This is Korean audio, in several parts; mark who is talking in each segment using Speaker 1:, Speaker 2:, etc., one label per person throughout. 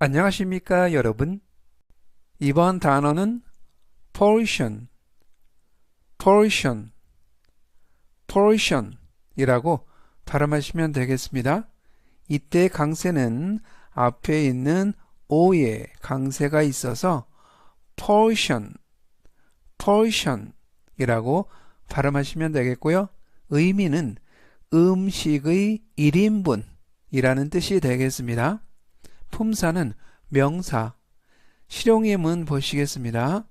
Speaker 1: 안녕하십니까 여러분 이번 단어는 portion, portion, portion 이라고 발음하시면 되겠습니다. 이때 강세는 앞에 있는 오에 강세가 있어서 portion, portion 이라고 발음하시면 되겠고요. 의미는 음식의 1인분 이라는 뜻이 되겠습니다. 품사는 명사, 실용예문 보시겠습니다.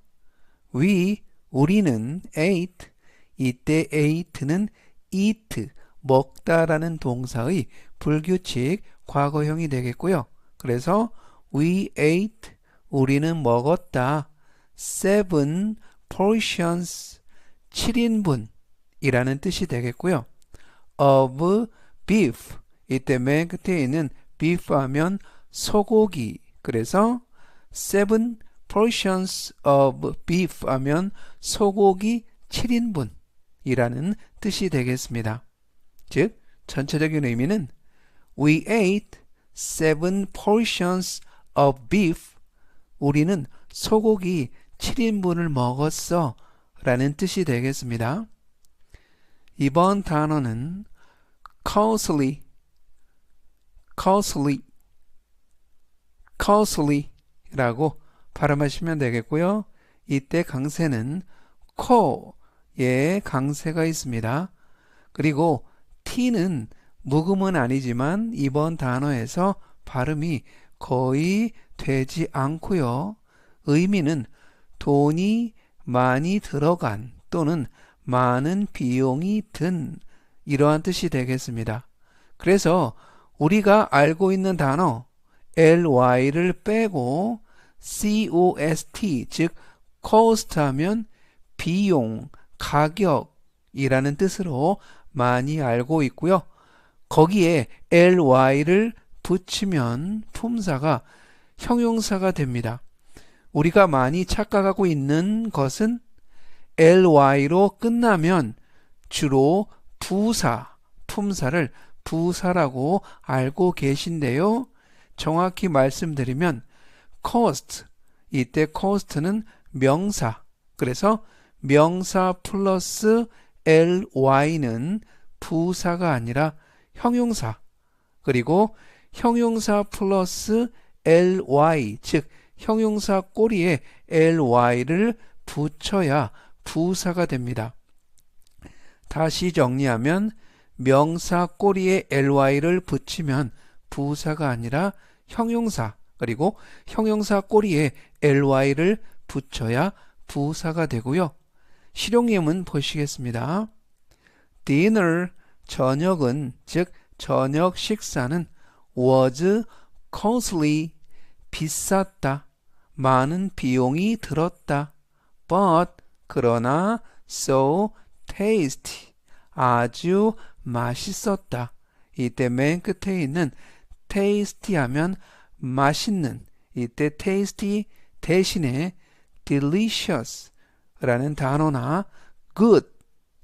Speaker 1: We, 우리는 ate, 이때 ate는 eat, 먹다라는 동사의 불규칙 과거형이 되겠고요. 그래서 we ate, 우리는 먹었다. seven portions, 7인분 이라는 뜻이 되겠고요. of beef, 이때 맨 끝에 있는 beef 하면 소고기. 그래서 seven portions of beef 하면 소고기 7인분 이라는 뜻이 되겠습니다. 즉, 전체적인 의미는 We ate seven portions of beef. 우리는 소고기 7인분을 먹었어. 라는 뜻이 되겠습니다. 이번 단어는 costly, costly, costly라고 발음하시면 되겠고요. 이때 강세는 co에 강세가 있습니다. 그리고 t는 묵음은 아니지만 이번 단어에서 발음이 거의 되지 않고요. 의미는 돈이 많이 들어간 또는 많은 비용이 든 이러한 뜻이 되겠습니다. 그래서 우리가 알고 있는 단어 ly를 빼고 cost 즉 cost 하면 비용, 가격이라는 뜻으로 많이 알고 있고요. 거기에 ly를 붙이면 품사가 형용사가 됩니다. 우리가 많이 착각하고 있는 것은 ly로 끝나면 주로 부사, 품사를 부사라고 알고 계신데요. 정확히 말씀드리면 cost, 이때 cost는 명사, 그래서 명사 플러스 ly는 부사가 아니라 형용사, 그리고 형용사 플러스 ly, 즉 형용사 꼬리에 ly를 붙여야 부사가 됩니다. 다시 정리하면 명사 꼬리에 ly를 붙이면 부사가 아니라 형용사 그리고 형용사 꼬리에 ly를 붙여야 부사가 되고요. 실용예문 보시겠습니다. dinner 저녁은 즉 저녁 식사는 was costly 비쌌다. 많은 비용이 들었다. but 그러나 so tasty 아주 맛있었다. 이때 맨 끝에 있는 tasty 하면 맛있는 이때 tasty 대신에 delicious 라는 단어나 good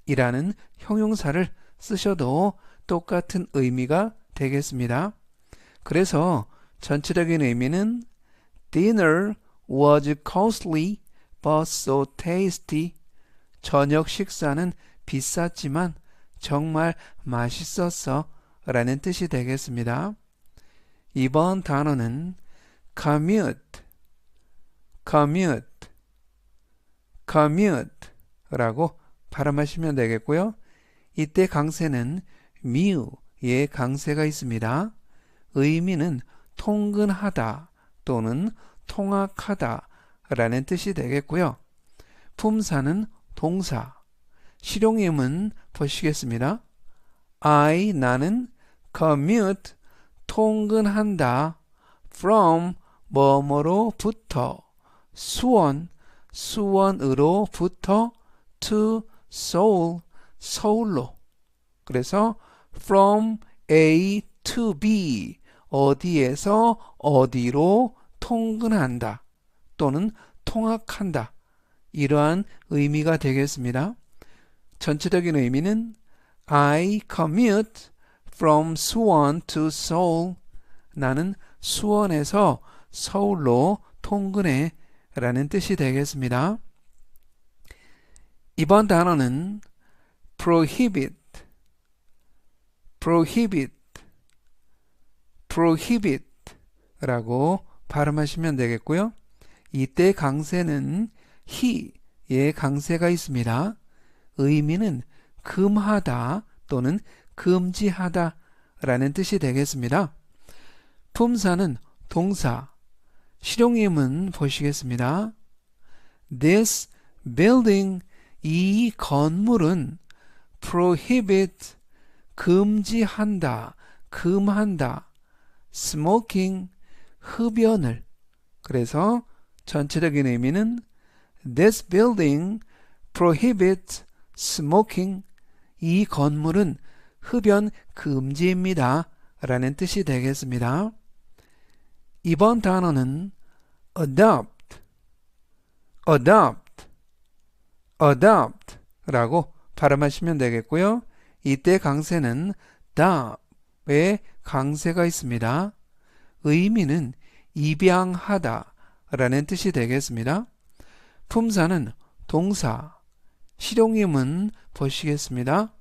Speaker 1: 이라는 형용사를 쓰셔도 똑같은 의미가 되겠습니다. 그래서 전체적인 의미는 dinner was costly but so tasty. 저녁 식사는 비쌌지만 정말 맛있었어 라는 뜻이 되겠습니다. 이번 단어는 commute, commute, commute 라고 발음하시면 되겠고요. 이때 강세는 mu의 강세가 있습니다. 의미는 통근하다 또는 통학하다 라는 뜻이 되겠고요. 품사는 동사, 실용임은 보시겠습니다. I 나는 commute 통근한다. from 뭐뭐로부터 수원 수원으로부터 to Seoul 서울로. 그래서 from A to B 어디에서 어디로 통근한다 또는 통학한다. 이러한 의미가 되겠습니다. 전체적인 의미는 I commute from 수원 to Seoul. 나는 수원에서 서울로 통근해 라는 뜻이 되겠습니다. 이번 단어는 prohibit, prohibit, prohibit 라고 발음하시면 되겠고요. 이때 강세는 he의 강세가 있습니다. 의미는 금하다 또는 금지하다 라는 뜻이 되겠습니다. 품사는 동사, 실용임은 보시겠습니다. This building, 이 건물은 prohibit, 금지한다, 금한다, smoking, 흡연을. 그래서 전체적인 의미는 This building prohibits smoking. 이 건물은 흡연 금지입니다. 라는 뜻이 되겠습니다. 이번 단어는 adopt, adopt, adopt 라고 발음하시면 되겠고요. 이때 강세는 da의 강세가 있습니다. 의미는 입양하다 라는 뜻이 되겠습니다. 품사는 동사, 실용임은 보시겠습니다.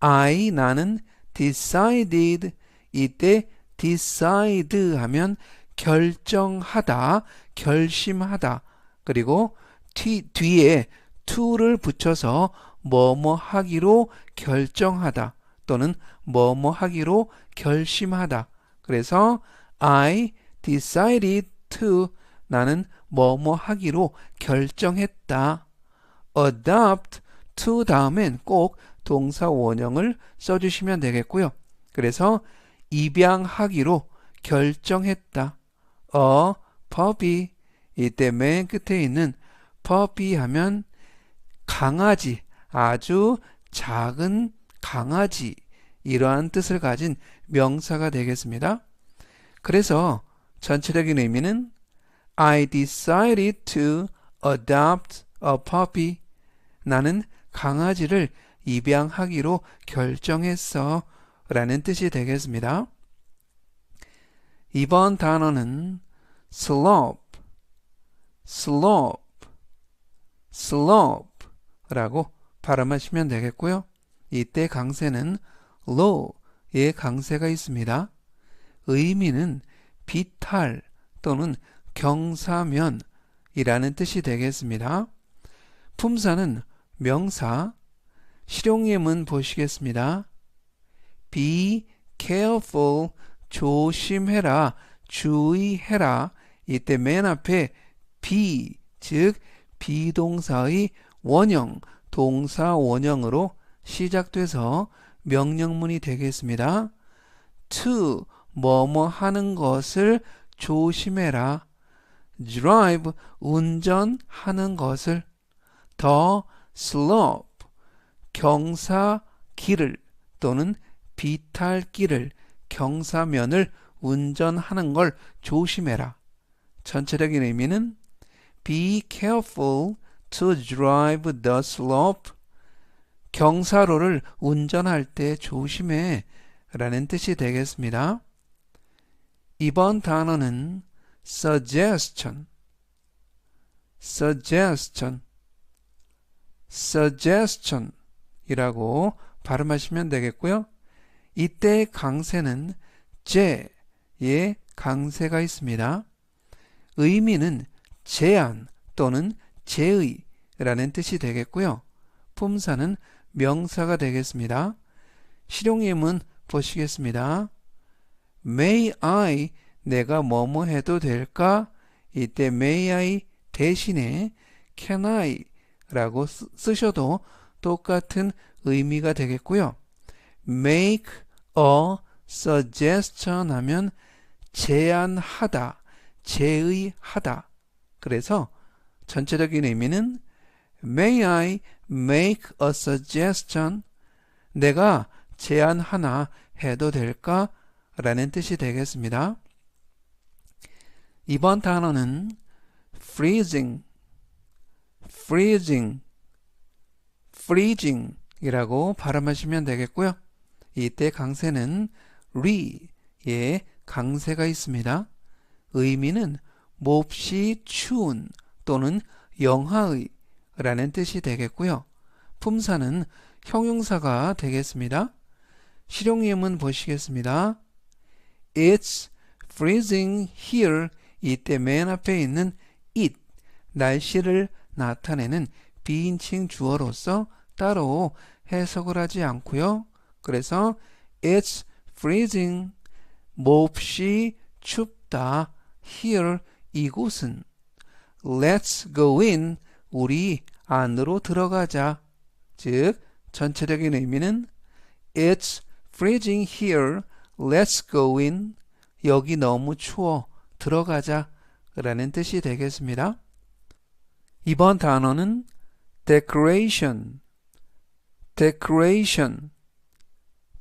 Speaker 1: I 나는 decided 이때 decide 하면 결정하다, 결심하다. 그리고 뒤, 뒤에 to를 붙여서 뭐뭐 하기로 결정하다 또는 뭐뭐 하기로 결심하다. 그래서 I decided to 나는 뭐뭐 하기로 결정했다. adopt to 다음엔 꼭 동사 원형을 써주시면 되겠고요. 그래서 입양하기로 결정했다. 어, puppy. 이때 맨 끝에 있는 puppy 하면 강아지, 아주 작은 강아지. 이러한 뜻을 가진 명사가 되겠습니다. 그래서 전체적인 의미는 I decided to adopt a puppy. 나는 강아지를 입양하기로 결정했어. 라는 뜻이 되겠습니다. 이번 단어는 slope, slope, slope 라고 발음하시면 되겠고요. 이때 강세는 low의 강세가 있습니다. 의미는 비탈 또는 경사면이라는 뜻이 되겠습니다. 품사는 명사, 실용예문 보시겠습니다. be careful, 조심해라, 주의해라. 이때 맨 앞에 be, 즉 비동사의 원형, 동사 원형으로 시작돼서 명령문이 되겠습니다. to, 뭐뭐 하는 것을 조심해라. drive, 운전하는 것을. 더 slope, 경사 길을 또는 비탈길을 경사면을 운전하는 걸 조심해라. 전체적인 의미는 be careful to drive the slope. 경사로를 운전할 때 조심해 라는 뜻이 되겠습니다. 이번 단어는 suggestion, suggestion, suggestion 이라고 발음하시면 되겠고요. 이때 강세는 제의 강세가 있습니다. 의미는 제안 또는 제의라는 뜻이 되겠고요. 품사는 명사가 되겠습니다. 실용임은 보시겠습니다. May I 내가 뭐뭐 해도 될까? 이때 may I 대신에 can I 라고 쓰셔도 똑같은 의미가 되겠고요. make a suggestion 하면 제안하다, 제의하다. 그래서 전체적인 의미는 May I make a suggestion? 내가 제안 하나 해도 될까? 라는 뜻이 되겠습니다. 이번 단어는 freezing, freezing, freezing 이라고 발음하시면 되겠고요. 이때 강세는 re의 강세가 있습니다. 의미는 몹시 추운 또는 영하의 라는 뜻이 되겠고요. 품사는 형용사가 되겠습니다. 실용예문 보시겠습니다. It's freezing here. 이때 맨 앞에 있는 it, 날씨를 나타내는 비인칭 주어로서 따로 해석을 하지 않고요. 그래서 It's freezing. 몹시 춥다. Here. 이곳은. Let's go in. 우리 안으로 들어가자. 즉, 전체적인 의미는 It's freezing here. Let's go in. 여기 너무 추워. 들어가자. 라는 뜻이 되겠습니다. 이번 단어는 decoration, decoration,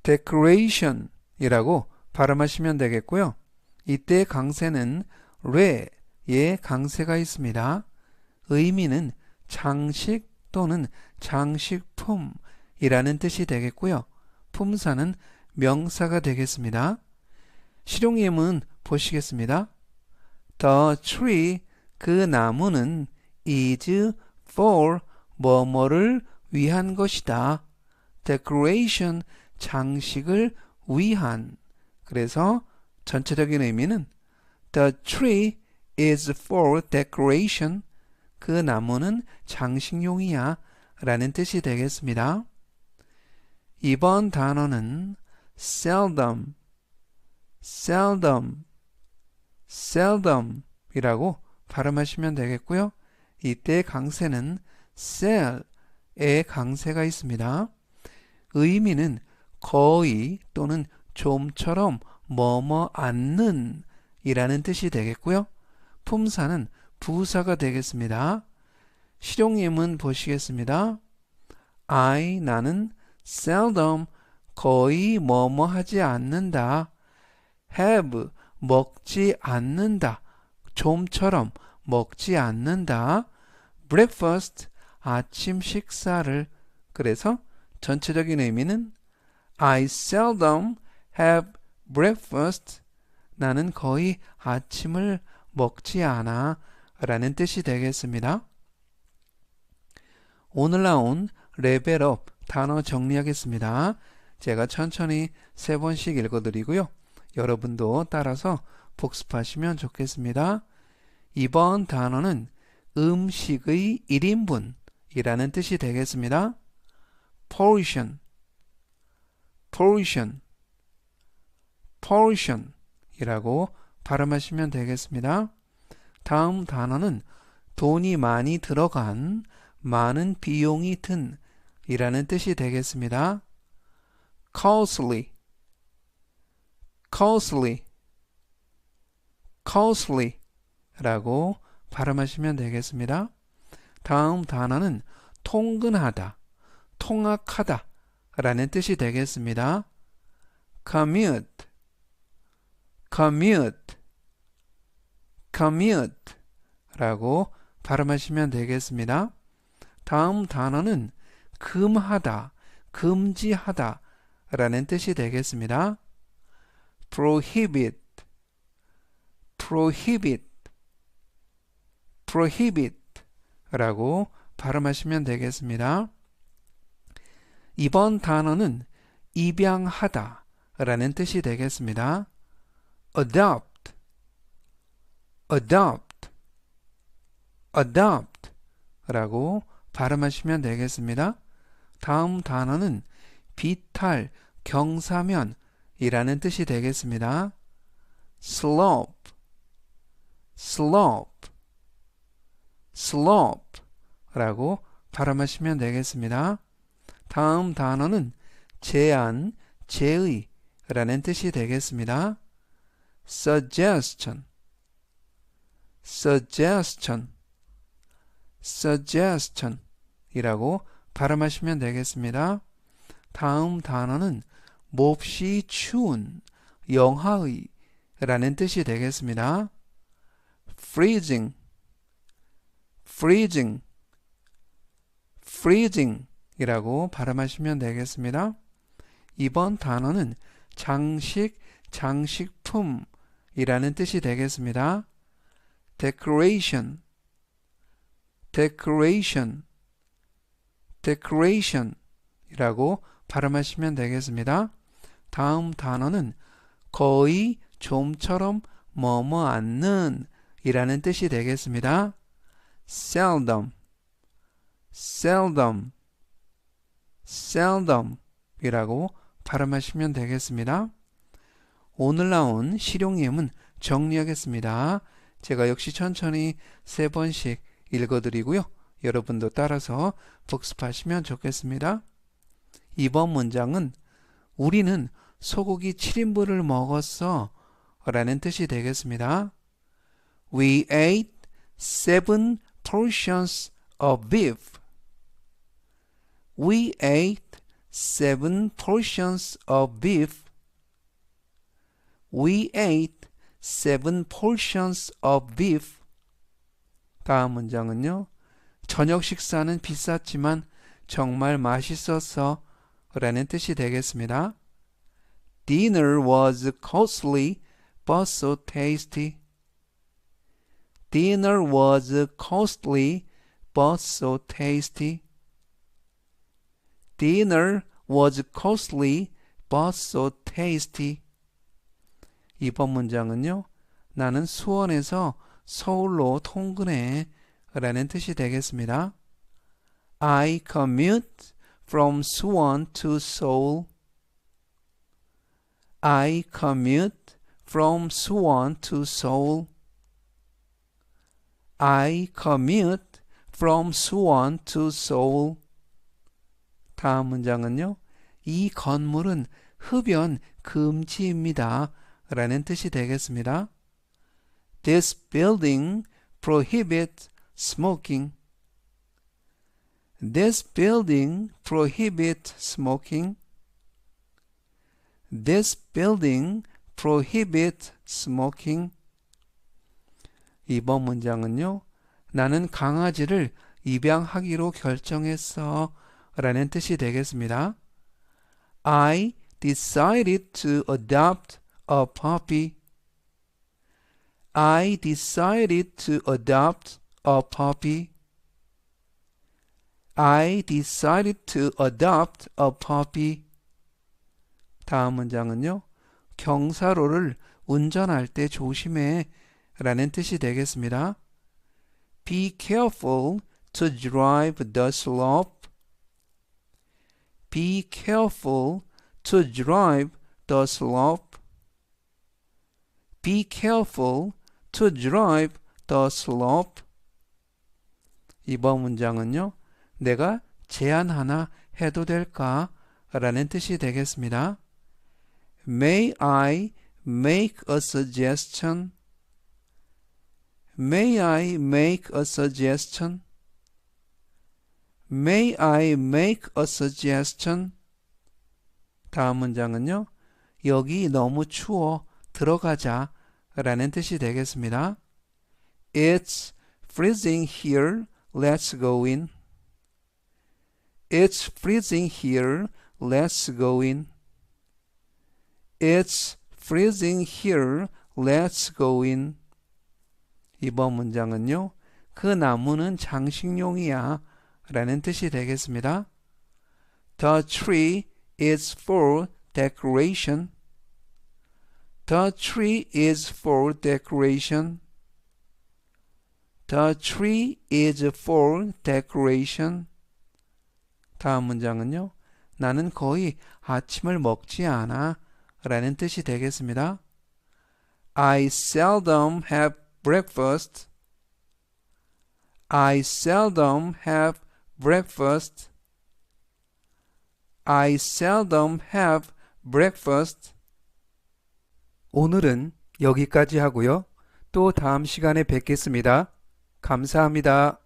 Speaker 1: decoration 이라고 발음하시면 되겠고요. 이때 강세는 레의 강세가 있습니다. 의미는 장식 또는 장식품이라는 뜻이 되겠고요. 품사는 명사가 되겠습니다. 실용예문 보시겠습니다. The tree, 그 나무는 is for 뭐뭐를 위한 것이다. Decoration, 장식을 위한. 그래서 전체적인 의미는 the tree is for decoration. 그 나무는 장식용이야 라는 뜻이 되겠습니다. 이번 단어는 seldom, seldom, seldom 이라고 발음하시면 되겠고요. 이때 강세는 sell의 강세가 있습니다. 의미는 거의 또는 좀처럼 뭐뭐 않는 이라는 뜻이 되겠고요. 품사는 부사가 되겠습니다. 실용예문 보시겠습니다. I 나는 seldom 거의 뭐뭐 하지 않는다. have 먹지 않는다. 좀처럼 먹지 않는다. breakfast 아침 식사를 그래서 전체적인 의미는 I seldom have breakfast 나는 거의 아침을 먹지 않아 라는 뜻이 되겠습니다. 오늘 나온 레벨업 단어 정리하겠습니다. 제가 천천히 세 번씩 읽어드리고요. 여러분도 따라서 복습하시면 좋겠습니다. 이번 단어는 음식의 1인분이라는 뜻이 되겠습니다. Portion, portion, portion 이라고 발음하시면 되겠습니다. 다음 단어는 돈이 많이 들어간 많은 비용이 든 이라는 뜻이 되겠습니다. costly, costly, costly 라고 발음하시면 되겠습니다. 다음 단어는 통근하다, 통학하다 라는 뜻이 되겠습니다. commute, commute, commute 라고 발음하시면 되겠습니다. 다음 단어는 금하다, 금지하다 라는 뜻이 되겠습니다. prohibit, prohibit, prohibit 라고 발음하시면 되겠습니다. 이번 단어는 입양하다 라는 뜻이 되겠습니다. adopt, adopt, adopt 라고 발음하시면 되겠습니다. 다음 단어는 비탈, 경사면 이라는 뜻이 되겠습니다. slope, slope, slope 라고 발음하시면 되겠습니다. 다음 단어는 제안, 제의 라는 뜻이 되겠습니다. suggestion, suggestion, suggestion 이라고 발음하시면 되겠습니다. 다음 단어는 몹시 추운, 영하의 라는 뜻이 되겠습니다. freezing, freezing, freezing 이라고 발음하시면 되겠습니다. 이번 단어는 장식, 장식품 이라는 뜻이 되겠습니다. decoration, decoration, decoration 이라고 발음하시면 되겠습니다. 다음 단어는 거의 좀처럼 뭐뭐 않는 이라는 뜻이 되겠습니다. seldom, seldom, seldom 이라고 발음하시면 되겠습니다. 오늘 나온 실용 예문 정리하겠습니다. 제가 역시 천천히 세 번씩 읽어드리고요. 여러분도 따라서 복습하시면 좋겠습니다. 이번 문장은 우리는 소고기 7인분을 먹었어 라는 뜻이 되겠습니다. We ate seven portions of beef. We ate seven portions of beef. We ate seven portions of beef. 다음 문장은요. 저녁 식사는 비쌌지만 정말 맛있었어 라는 뜻이 되겠습니다. Dinner was costly but so tasty. Dinner was costly but so tasty. Dinner was costly but so tasty. 이번 문장은요. 나는 수원에서 서울로 통근해 라는 뜻이 되겠습니다. I commute from Suwon to Seoul. I commute from Suwon to Seoul. I commute from Suwon to Seoul. 다음 문장은요. 이 건물은 흡연 금지입니다. 라는 뜻이 되겠습니다. This building prohibits smoking. This building prohibits smoking. This building prohibits smoking. 이번 문장은요. 나는 강아지를 입양하기로 결정했어. 라는 뜻이 되겠습니다. I decided to adopt a puppy. I decided to adopt a puppy. I decided to adopt a puppy. 다음 문장은요. 경사로를 운전할 때 조심해 라는 뜻이 되겠습니다. Be careful to drive the slope. Be careful to drive the slope. Be careful to drive the slope. 이번 문장은요. 내가 제안 하나 해도 될까? 라는 뜻이 되겠습니다. May I make a suggestion? May I make a suggestion? May I make a suggestion? 다음 문장은요. 여기 너무 추워. 들어가자. 라는 뜻이 되겠습니다. It's freezing here. Let's go in. It's freezing here. Let's go in. It's freezing here. Let's go in. 이번 문장은요. 그 나무는 장식용이야. 라는 뜻이 되겠습니다. The tree is for decoration. The tree is for decoration. The tree is for decoration. 다음 문장은요. 나는 거의 아침을 먹지 않아. 라는 뜻이 되겠습니다. I seldom have breakfast. I seldom have breakfast. I seldom have breakfast. 오늘은 여기까지 하고요. 또 다음 시간에 뵙겠습니다. 감사합니다.